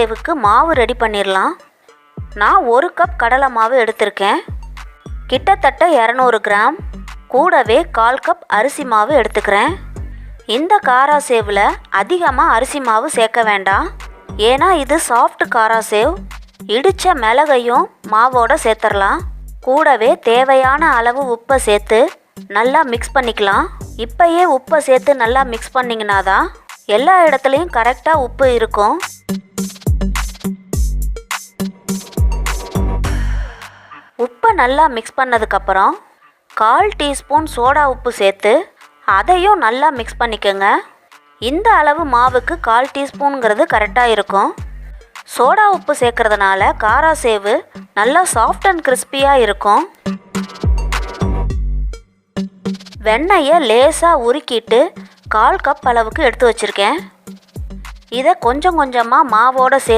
சேவுக்கு மாவு ரெடி பண்ணிடலாம் நான் ஒரு கப் கடலை மாவு எடுத்திருக்கேன். கிட்டத்தட்ட இரநூறு கிராம். கூடவே கால் கப் அரிசி மாவு எடுத்துக்கிறேன். இந்த காரா சேவில் அதிகமாக அரிசி மாவு சேர்க்க வேண்டாம். ஏன்னா இது சாஃப்ட் காரா சேவ் இடித்த மிளகையும் மாவோட சேர்த்துடலாம் கூடவே தேவையான அளவு உப்பை சேர்த்து நல்லா மிக்ஸ் பண்ணிக்கலாம். இப்பயே உப்பை சேர்த்து நல்லா மிக்ஸ் பண்ணிங்கன்னா தான் எல்லா இடத்துலையும் கரெக்டாக உப்பு இருக்கும். உப்பை நல்லா மிக்ஸ் பண்ணதுக்கப்புறம் கால் டீஸ்பூன் சோடா உப்பு சேர்த்து அதையும் நல்லா மிக்ஸ் பண்ணிக்கோங்க. இந்த அளவு மாவுக்கு கால் டீஸ்பூனுங்கிறது கரெக்டாக இருக்கும். சோடா உப்பு சேர்க்கறதுனால காரா சேவு நல்லா சாஃப்ட் அண்ட் கிறிஸ்பியாக இருக்கும். வெண்ணெயை லேசாக உருக்கிட்டு கால் கப் அளவுக்கு எடுத்து வச்சுருக்கேன். இதை கொஞ்சம் கொஞ்சமாக மாவோட சேர்த்து